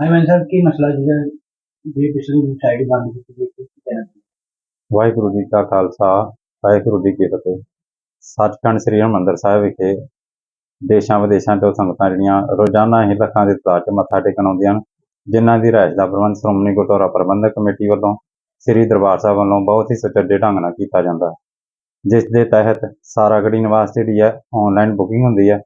ਹਾਂਜੀ ਮੈਂ ਸਰ ਕੀ ਮਸਲਾ ਜੀ ਜੇ ਪਿਛਲੀ ਸਾਈਡ ਬੰਦ ਕੀਤੀ ਗਈ ਸੀ ਕਹਿਣਾ ਵਾਹਿਗੁਰੂ ਜੀ ਕਾ ਖਾਲਸਾ, ਵਾਹਿਗੁਰੂ ਜੀ ਕੀ ਫਤਿਹ। ਸੱਚਖੰਡ ਸ੍ਰੀ ਹਰਿਮੰਦਰ ਸਾਹਿਬ ਵਿਖੇ ਦੇਸ਼ਾਂ ਵਿਦੇਸ਼ਾਂ ਤੋਂ ਸੰਗਤਾਂ ਜਿਹੜੀਆਂ ਰੋਜ਼ਾਨਾ ਹੀ ਲੱਖਾਂ ਦੀ ਤਾਦਾਦ 'ਚ ਮੱਥਾ ਟੇਕਣ ਆਉਂਦੀਆਂ ਹਨ, ਜਿਨ੍ਹਾਂ ਦੀ ਰਿਹਾਇਸ਼ ਦਾ ਪ੍ਰਬੰਧ ਸ਼੍ਰੋਮਣੀ ਗੁਰਦੁਆਰਾ ਪ੍ਰਬੰਧਕ ਕਮੇਟੀ ਵੱਲੋਂ ਸ੍ਰੀ ਦਰਬਾਰ ਸਾਹਿਬ ਵੱਲੋਂ ਬਹੁਤ ਹੀ ਸੁਚੱਜੇ ਢੰਗ ਨਾਲ ਕੀਤਾ ਜਾਂਦਾ ਹੈ। ਜਿਸ ਦੇ ਤਹਿਤ ਸਾਰਾਗੜੀ ਨਿਵਾਸ ਜਿਹੜੀ ਹੈ ਆਨਲਾਈਨ ਬੁਕਿੰਗ ਹੁੰਦੀ ਹੈ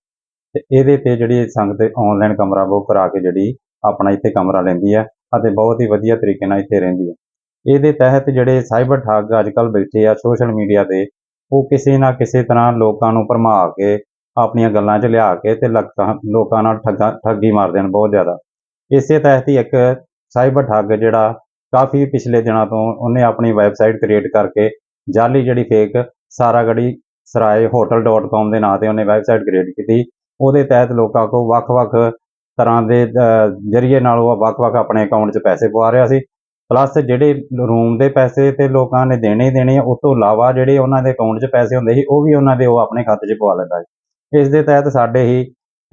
ਤੇ ਇਹਦੇ ਤੇ ਜਿਹੜੀ ਸੰਗਤ ਆਨਲਾਈਨ ਕਮਰਾ ਬੁੱਕ ਕਰਾ ਕੇ ਜਿਹੜੀ ਆਪਣਾ ਇੱਥੇ ਕਮਰਾ ਲੈਂਦੀ ਹੈ ਅਤੇ ਬਹੁਤ ਹੀ ਵਧੀਆ ਤਰੀਕੇ ਨਾਲ ਇੱਥੇ ਰਹਿੰਦੀ ਹੈ। ਇਹਦੇ ਤਹਿਤ ਜਿਹੜੇ ਸਾਈਬਰ ਠੱਗ ਅੱਜ ਕੱਲ੍ਹ ਬੈਠੇ ਆ ਸੋਸ਼ਲ ਮੀਡੀਆ ਤੇ, ਉਹ ਕਿਸੇ ਨਾ ਕਿਸੇ ਤਰ੍ਹਾਂ ਲੋਕਾਂ ਨੂੰ ਭਰਮਾ ਕੇ, ਆਪਣੀਆਂ ਗੱਲਾਂ 'ਚ ਲਿਆ ਕੇ ਤੇ ਲੱਖਾਂ ਲੋਕਾਂ ਨਾਲ ਠੱਗਾ, ਠੱਗੀ ਮਾਰਦੇ ਹਨ ਬਹੁਤ ਜ਼ਿਆਦਾ। ਇਸੇ ਤਹਿਤ ਹੀ ਇੱਕ ਸਾਈਬਰ ਠੱਗ ਜਿਹੜਾ ਕਾਫੀ ਪਿਛਲੇ ਦਿਨਾਂ ਤੋਂ ਉਹਨੇ ਆਪਣੀ ਵੈਬਸਾਈਟ ਕ੍ਰੀਏਟ ਕਰਕੇ ਜਾਲੀ ਜਿਹੜੀ ਫੇਕ ਸਾਰਾਗੜੀ ਸਰਾਏ hotel.com ਦੇ ਨਾਂ ਤੇ ਉਹਨੇ ਵੈਬਸਾਈਟ ਕ੍ਰੀਏਟ ਕੀਤੀ। ਉਹਦੇ ਤਹਿਤ ਲੋਕਾਂ ਕੋਲ ਵੱਖ-ਵੱਖ ਤਰ੍ਹਾਂ ਦੇ ਜਰੀਏ ਨਾਲ ਉਹ ਵੱਖ-ਵੱਖ ਆਪਣੇ ਅਕਾਊਂਟ 'ਚ ਪੈਸੇ ਪਵਾ ਰਿਹਾ ਸੀ। ਪਲੱਸ ਜਿਹੜੇ ਰੂਮ ਦੇ ਪੈਸੇ ਤੇ ਲੋਕਾਂ ਨੇ ਦੇਣੇ ਹੀ ਦੇਣੇ ਆ, ਉਸ ਤੋਂ ਇਲਾਵਾ ਜਿਹੜੇ ਉਹਨਾਂ ਦੇ ਅਕਾਊਂਟ 'ਚ ਪੈਸੇ ਹੁੰਦੇ ਸੀ, ਉਹ ਵੀ ਉਹਨਾਂ ਦੇ ਉਹ ਆਪਣੇ ਖਾਤੇ 'ਚ ਪਵਾ ਲੈਂਦਾ ਸੀ। ਇਸ ਦੇ ਤਹਿਤ ਸਾਡੇ ਹੀ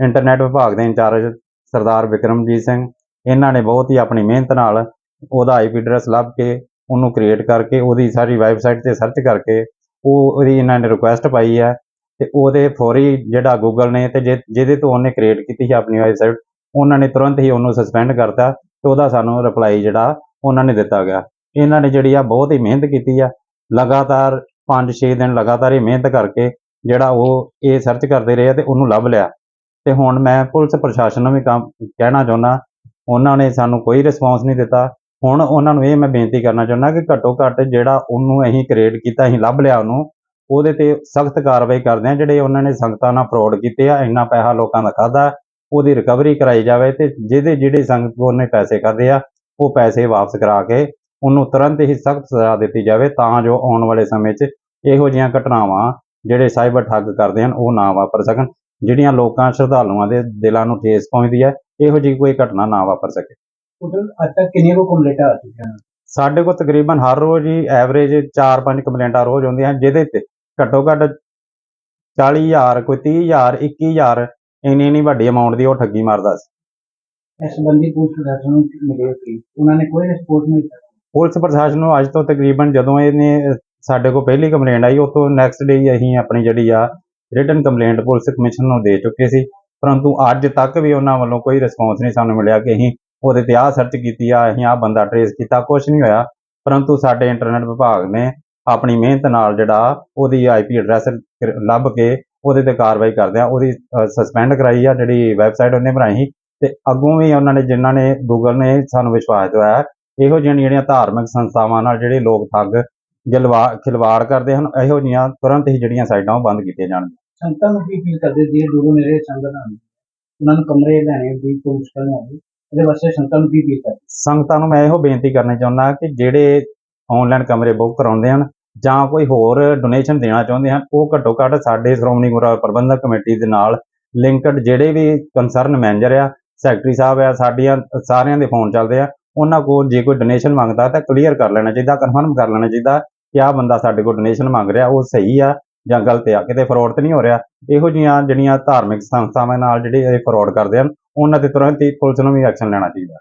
ਇੰਟਰਨੈਟ ਵਿਭਾਗ ਦੇ ਇੰਚਾਰਜ ਸਰਦਾਰ ਵਿਕਰਮਜੀਤ ਸਿੰਘ, ਇਹਨਾਂ ਨੇ ਬਹੁਤ ਹੀ ਆਪਣੀ ਮਿਹਨਤ ਨਾਲ ਉਹਦਾ ਆਈਪੀ ਐਡਰੈਸ ਲੱਭ ਕੇ ਉਹਨੂੰ ਕ੍ਰੀਏਟ ਕਰਕੇ ਉਹਦੀ ਸਾਰੀ ਵੈਬਸਾਈਟ ਤੇ ਸਰਚ ਕਰਕੇ ਉਹ ਉਹਦੀ ਇਹਨਾਂ ਨੇ ਰਿਕੁਐਸਟ ਪਾਈ ਹੈ। ਤੇ ਉਹਦੇ ਫੌਰੀ ਜਿਹੜਾ ਗੂਗਲ ਨੇ ਤੇ ਜਿਹ- ਜਿਹਦੇ ਤੋਂ ਉਹਨੇ ਕ੍ਰੀਏਟ ਕੀਤੀ ਸੀ ਆਪਣੀ ਵੈਬਸਾਈਟ ਉਹਨਾਂ ਨੇ ਤੁਰੰਤ ਹੀ ਉਹਨੂੰ ਸਸਪੈਂਡ ਕਰਤਾ ਤੇ ਉਹਦਾ ਸਾਨੂੰ ਰਿਪਲਾਈ ਜਿਹੜਾ ਉਹਨਾਂ ਨੇ ਦਿੱਤਾ ਗਿਆ। ਇਹਨਾਂ ਨੇ ਜਿਹੜੀ ਆ ਬਹੁਤ ਹੀ ਮਿਹਨਤ ਕੀਤੀ ਆ। ਲਗਾਤਾਰ 5-6 ਦਿਨ ਲਗਾਤਾਰ ਹੀ ਮਿਹਨਤ ਕਰਕੇ ਜਿਹੜਾ ਉਹ ਇਹ ਸਰਚ ਕਰਦੇ ਰਹੇ ਆ ਤੇ ਉਹਨੂੰ ਲੱਭ ਲਿਆ। ਤੇ ਹੁਣ ਮੈਂ ਪੁਲਿਸ ਪ੍ਰਸ਼ਾਸਨ ਨੂੰ ਵੀ ਕੰਮ ਕਹਿਣਾ ਚਾਹੁੰਦਾ, ਉਹਨਾਂ ਨੇ ਸਾਨੂੰ ਕੋਈ ਰਿਸਪੌਂਸ ਨਹੀਂ ਦਿੱਤਾ। ਹੁਣ ਉਹਨਾਂ ਨੂੰ ਇਹ ਮੈਂ ਬੇਨਤੀ ਕਰਨਾ ਚਾਹੁੰਦਾ ਕਿ ਘੱਟੋ ਘੱਟ ਜਿਹੜਾ ਉਹਨੂੰ ਅਸੀਂ ਕ੍ਰੀਏਟ ਕੀਤਾ, ਅਸੀਂ ਲੱਭ ਲਿਆ ਉਹਨੂੰ, ਉਹਦੇ ਤੇ ਸਖਤ ਕਾਰਵਾਈ ਕਰਦੇ ਆ। ਜਿਹੜੇ ਉਹਨਾਂ ਨੇ ਸੰਗਤਾਂ ਨਾਲ ਫਰਾਡ ਕੀਤੇ ਆ, ਇੰਨਾ ਪੈਸਾ ਲੋਕਾਂ ਦਾ ਖਾਦਾ ਉਹਦੀ ਰਿਕਵਰੀ ਕਰਾਈ ਜਾਵੇ ਤੇ ਜਿਹਦੇ ਜਿਹੜੇ ਸੰਗਤ ਕੋਲ ਉਹਨੇ ਪੈਸੇ ਖਾਦੇ ਆ ਉਹ ਪੈਸੇ ਵਾਪਸ ਕਰਾ ਕੇ ਉਹਨੂੰ ਤੁਰੰਤ ਹੀ ਸਖਤ ਸਜ਼ਾ ਦਿੱਤੀ ਜਾਵੇ ਤਾਂ ਜੋ ਆਉਣ ਵਾਲੇ ਸਮੇਂ 'ਚ ਇਹੋ ਜਿਹੀਆਂ ਘਟਨਾਵਾਂ ਜਿਹੜੇ ਸਾਈਬਰ ਠੱਗ ਕਰਦੇ ਹਨ ਉਹ ਨਾ ਵਾਪਰ ਸਕਣ ਜਿਹੜੀਆਂ ਲੋਕਾਂ ਸ਼ਰਧਾਲੂਆਂ ਦੇ ਦਿਲਾਂ ਨੂੰ ਠੇਸ ਪਹੁੰਚਦੀ ਹੈ ਇਹੋ ਜਿਹੀ ਕੋਈ ਘਟਨਾ ਨਾ ਵਾਪਰ ਸਕੇ। ਟੋਟਲ ਅੱਜ ਤੱਕ ਕਿੰਨੀਆਂ ਕੋ ਕੰਪਲੀਟ ਆ ਚੁੱਕੀਆਂ ਸਾਡੇ ਕੋਲ ਤਕਰੀਬਨ ਹਰ ਰੋਜ਼ ਹੀ ਐਵਰੇਜ 4-5 ਕੰਪਲੇਂਟਾਂ ਰੋਜ਼ ਆਉਂਦੀਆਂ ਹਨ ਜਿਹਦੇ ਤੇ ਘੱਟੋ ਘੱਟ 40000 ਕੋਈ 30000 21000 ਇੰਨੀ ਇੰਨੀ ਵੱਡੀ ਅਮਾਉਂਟ ਦੀ ਉਹ ਠੱਗੀ ਮਾਰਦਾ ਸੀ। ਇਸ ਸੰਬੰਧੀ ਪੁਲਿਸ ਪ੍ਰਸ਼ਾਸਨ ਨੂੰ ਮਿਲੇ ਸੀ? ਉਹਨਾਂ ਨੇ ਕੋਈ ਰਿਸਪੋਰਟ ਨਹੀਂ ਦਿੱਤਾ। ਪੁਲਿਸ ਪ੍ਰਸ਼ਾਸਨ ਨੂੰ ਅੱਜ ਤੋਂ ਤਕਰੀਬਨ ਜਦੋਂ ਇਹਨੇ ਸਾਡੇ ਕੋਲ ਪਹਿਲੀ ਕੰਪਲੇਂਟ ਆਈ ਉਸ ਤੋਂ ਨੈਕਸਟ ਡੇ ਹੀ ਅਸੀਂ ਆਪਣੀ ਜਿਹੜੀ ਆ ਰਿਟਨ ਕੰਪਲੇਂਟ ਪੁਲਿਸ ਕਮਿਸ਼ਨ ਨੂੰ ਦੇ ਚੁੱਕੇ ਸੀ। ਪਰੰਤੂ ਅੱਜ ਤੱਕ ਵੀ ਉਹਨਾਂ ਵੱਲੋਂ ਕੋਈ ਰਿਸਪੌਂਸ ਨਹੀਂ ਸਾਨੂੰ ਮਿਲਿਆ ਕਿ ਅਸੀਂ ਉਹਦੇ ਤੇ ਆਹ ਸਰਚ ਕੀਤੀ ਆ ਅਸੀਂ ਆਹ ਬੰਦਾ ਟਰੇਸ ਕੀਤਾ ਕੁਝ ਨਹੀਂ ਹੋਇਆ। ਪਰੰਤੂ ਸਾਡੇ ਇੰਟਰਨੈਟ ਵਿਭਾਗ ਨੇ ਆਪਣੀ ਮਿਹਨਤ ਨਾਲ ਜਿਹੜਾ ਉਹਦੀ ਆਈਪੀ ਐਡਰੈਸ ਲੱਭ ਕੇ ਉਹਦੇ ਤੇ ਕਾਰਵਾਈ ਕਰਦੇ ਆ ਉਹਦੀ ਸਸਪੈਂਡ ਕਰਾਈ ਆ ਜਿਹੜੀ ਵੈਬਸਾਈਟ ਉਹਨੇ ਬਣਾਈ ਸੀ ਤੇ ਅੱਗੋਂ ਵੀ ਉਹਨਾਂ ਨੇ ਜਿਨ੍ਹਾਂ ਨੇ ਗੂਗਲ ਨੇ ਸਾਨੂੰ ਵਿਸ਼ਵਾਸ ਦਿਵਾਇਆ ਇਹੋ ਜਿਹੀਆਂ ਜਿਹੜੀਆਂ ਧਾਰਮਿਕ ਸੰਸਥਾਵਾਂ ਨਾਲ ਜਿਹੜੇ ਲੋਕ ਠੱਗ ਜਲਵਾ ਖਿਲਵਾੜ ਕਰਦੇ ਹਨ ਇਹੋ ਜਿਹੀਆਂ ਤੁਰੰਤ ਹੀ ਜਿਹੜੀਆਂ ਸਾਈਟਾਂ ਉਹ ਬੰਦ ਕੀਤੀਆਂ ਜਾਣ ਸੰਗਤਾਂ ਨੂੰ ਕੀ ਫੀਲ ਕਰਦੇ ਜੇ ਦੂਰੋਂ ਨੇੜੇ ਸੰਗਤ ਆਉਂਦੀ? ਉਹਨਾਂ ਨੂੰ ਕਮਰੇ ਲੈਣੇ ਵੀ ਕੋਈ ਮੁਸ਼ਕਲ ਨਹੀਂ ਆਉਂਦੀ ਇਹਦੇ ਵਾਸਤੇ ਸੰਗਤਾਂ ਨੂੰ ਕੀ ਫੀਲ ਕਰਦੇ? ਸੰਗਤਾਂ ਨੂੰ ਮੈਂ ਇਹੋ ਬੇਨਤੀ ਕਰਨੀ ਚਾਹੁੰਦਾ ਕਿ ਜਿਹੜੇ ਆਨਲਾਈਨ ਕਮਰੇ ਬੁੱਕ ਕਰਾਉਂਦੇ ਹਨ ਜਾਂ ਕੋਈ ਹੋਰ ਡੋਨੇਸ਼ਨ ਦੇਣਾ ਚਾਹੁੰਦੇ ਹਨ, ਉਹ ਘੱਟੋ ਘੱਟ ਸਾਡੇ ਸ਼੍ਰੋਮਣੀ ਗੁਰਦੁਆਰਾ ਪ੍ਰਬੰਧਕ ਕਮੇਟੀ ਦੇ ਨਾਲ ਲਿੰਕਡ ਜਿਹੜੇ ਵੀ ਕੰਸਰਨ ਮੈਨੇਜਰ ਆ ਸੈਕਟਰੀ ਸਾਹਿਬ ਆ, ਸਾਡੀਆਂ, ਸਾਰਿਆਂ ਦੇ ਫੋਨ ਚੱਲਦੇ ਆ, ਉਹਨਾਂ ਕੋਲ ਜੇ ਕੋਈ ਡੋਨੇਸ਼ਨ ਮੰਗਦਾ ਤਾਂ ਕਲੀਅਰ ਕਰ ਲੈਣਾ ਚਾਹੀਦਾ ਕਨਫਰਮ ਕਰ ਲੈਣਾ ਚਾਹੀਦਾ ਕਿ ਆਹ ਬੰਦਾ ਸਾਡੇ ਕੋਲ ਡੋਨੇਸ਼ਨ ਮੰਗ ਰਿਹਾ, ਉਹ ਸਹੀ ਆ ਜਾਂ ਗਲਤ ਆ, ਕਿਤੇ ਫਰਾਡ ਤਾਂ ਨਹੀਂ ਹੋ ਰਿਹਾ। ਇਹੋ ਜਿਹੀਆਂ ਜਿਹੜੀਆਂ ਧਾਰਮਿਕ ਸੰਸਥਾਵਾਂ ਨਾਲ ਜਿਹੜੇ ਇਹ ਫਰਾਡ ਕਰਦੇ ਹਨ, ਉਹਨਾਂ ਤੇ ਤੁਰੰਤ ਹੀ ਪੁਲਿਸ ਨੂੰ ਵੀ ਐਕਸ਼ਨ ਲੈਣਾ ਚਾਹੀਦਾ।